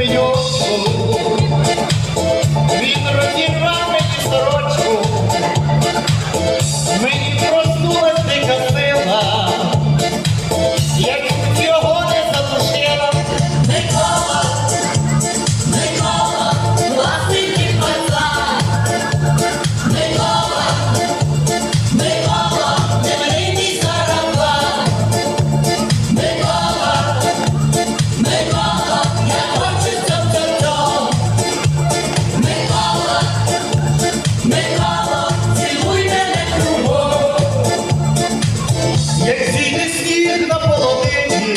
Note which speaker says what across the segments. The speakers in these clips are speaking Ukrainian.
Speaker 1: Castellón. на полонині.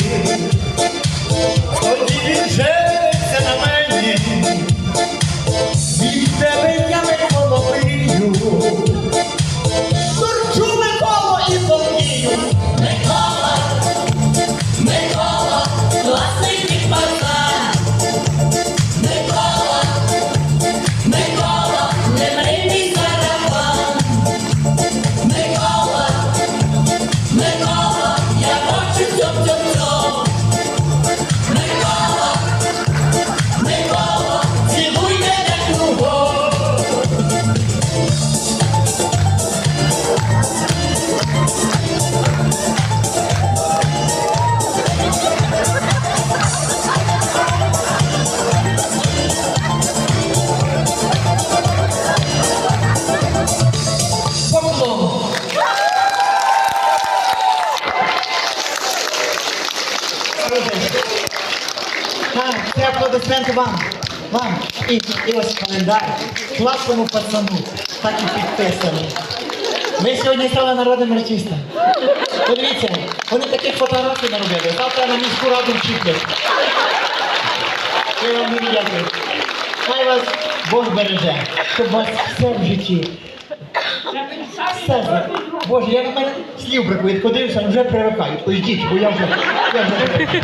Speaker 1: Аплодисменти вам. Вам. І, і ось календар. Класному пацану. Так і підписаний. Ми сьогодні стали народним артистом. Подивіться, вони таких фотографій наробили. Завтра на міську раду вчиплять. Я вам дуже дякую. Хай вас Бог береже, щоб вас все в житті. Все Боже, я на мене слів бракує, подивився, вже привикаю. Ой, йдіть, бо я вже. Я вже...